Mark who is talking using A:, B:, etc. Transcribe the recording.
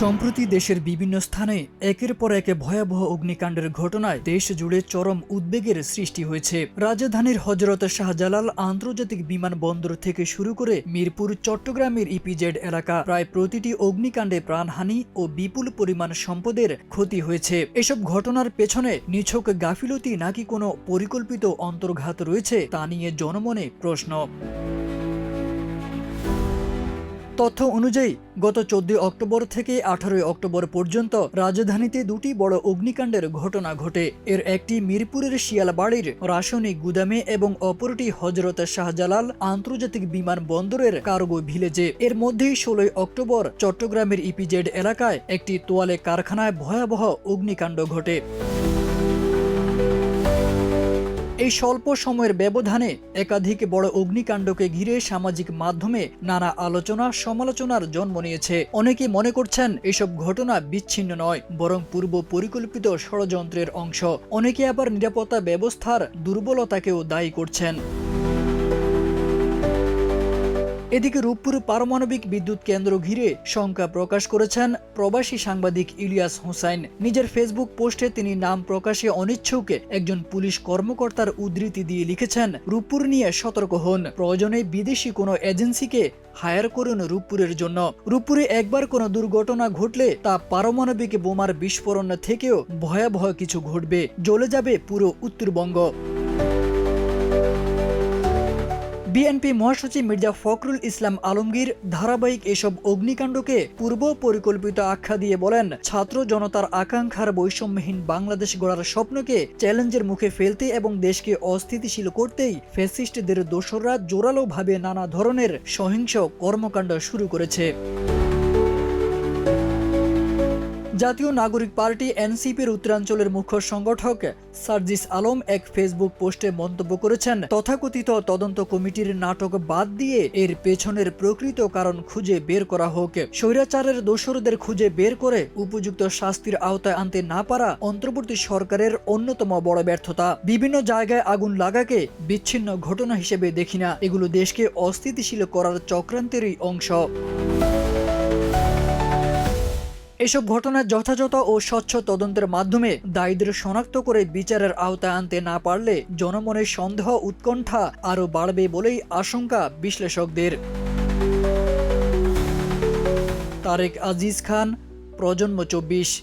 A: সম্প্রতি দেশের বিভিন্ন স্থানে একের পর একে ভয়াবহ অগ্নিকাণ্ডের ঘটনায় দেশ জুড়ে চরম উদ্বেগের সৃষ্টি হয়েছে। রাজধানীর হজরত শাহজালাল আন্তর্জাতিক বিমানবন্দর থেকে শুরু করে মিরপুর, চট্টগ্রামের ইপিজেড এলাকা প্রায় প্রতিটি অগ্নিকাণ্ডে প্রাণহানি ও বিপুল পরিমাণ সম্পদের ক্ষতি হয়েছে। এসব ঘটনার পেছনে নিছক গাফিলতি নাকি কোনো পরিকল্পিত অন্তর্ঘাত রয়েছে তা নিয়ে জনমনে প্রশ্ন। তথ্য অনুযায়ী, গত চোদ্দই অক্টোবর থেকে আঠারোই অক্টোবর পর্যন্ত রাজধানীতে দুটি বড় অগ্নিকাণ্ডের ঘটনা ঘটে। এর একটি মিরপুরের শিয়ালবাড়ির রাসায়নিক গুদামে এবং অপরটি হজরত শাহজালাল আন্তর্জাতিক বিমানবন্দরের কার্গো ভিলেজে। এর মধ্যেই ষোলোই অক্টোবর চট্টগ্রামের ইপিজেড এলাকায় একটি তোয়ালে কারখানায় ভয়াবহ অগ্নিকাণ্ড ঘটে। এই স্বল্প সময়ের ব্যবধানে একাধিক বড় অগ্নিকাণ্ডকে ঘিরে সামাজিক মাধ্যমে নানা আলোচনা, সমালোচনার জন্ম নিয়েছে। অনেকে মনে করছেন এসব ঘটনা বিচ্ছিন্ন নয়, বরং পূর্ব পরিকল্পিত ষড়যন্ত্রের অংশ। অনেকে আবার নিরাপত্তা ব্যবস্থার দুর্বলতাকেও দায়ী করছেন। এদিকে রূপপুর পারমাণবিক বিদ্যুৎ কেন্দ্র ঘিরে শঙ্কা প্রকাশ করেছেন প্রবাসী সাংবাদিক ইলিয়াস হোসাইন। নিজের ফেসবুক পোস্টে তিনি নাম প্রকাশে অনিচ্ছুকে একজন পুলিশ কর্মকর্তার উদ্ধৃতি দিয়ে লিখেছেন, রূপপুর নিয়ে সতর্ক হন। প্রয়োজনে বিদেশি কোনো এজেন্সিকে হায়ার করুন রূপপুরের জন্য। রূপপুরে একবার কোনো দুর্ঘটনা ঘটলে তা পারমাণবিক বোমার বিস্ফোরণ থেকেও ভয়াবহ কিছু ঘটবে। জ্বলে যাবে পুরো উত্তরবঙ্গ। বিএনপি মহাসচিব মির্জা ফখরুল ইসলাম আলমগীর ধারাবাহিক এসব অগ্নিকাণ্ডকে পূর্ব পরিকল্পিত আখ্যা দিয়ে বলেন, ছাত্র জনতার আকাঙ্ক্ষার বৈষম্যহীন বাংলাদেশ গড়ার স্বপ্নকে চ্যালেঞ্জের মুখে ফেলতে এবং দেশকে অস্থিতিশীল করতেই ফ্যাসিস্টদের দোসররা জোরালোভাবে নানা ধরনের সহিংস কর্মকাণ্ড শুরু করেছে। জাতীয় নাগরিক পার্টি এনসিপির উত্তরাঞ্চলের মুখ্য সংগঠক সার্জিস আলম এক ফেসবুক পোস্টে মন্তব্য করেছেন, তথাকথিত তদন্ত কমিটির নাটক বাদ দিয়ে এর পেছনের প্রকৃত কারণ খুঁজে বের করা হোক। স্বৈরাচারের দোসরদের খুঁজে বের করে উপযুক্ত শাস্তির আওতায় আনতে না পারা অন্তর্বর্তী সরকারের অন্যতম বড় ব্যর্থতা। বিভিন্ন জায়গায় আগুন লাগাকে বিচ্ছিন্ন ঘটনা হিসেবে দেখি না। এগুলো দেশকে অস্থিতিশীল করার চক্রান্তেরই অংশ। এসব ঘটনার যথাযথ ও স্বচ্ছ তদন্তের মাধ্যমে দায়ীদের শনাক্ত করে বিচারের আওতায় আনতে না পারলে জনমনের সন্দেহ, উৎকণ্ঠা আরও বাড়বে বলেই আশঙ্কা বিশ্লেষকদের। তারেক আজিজ খান, প্রজন্ম চব্বিশ।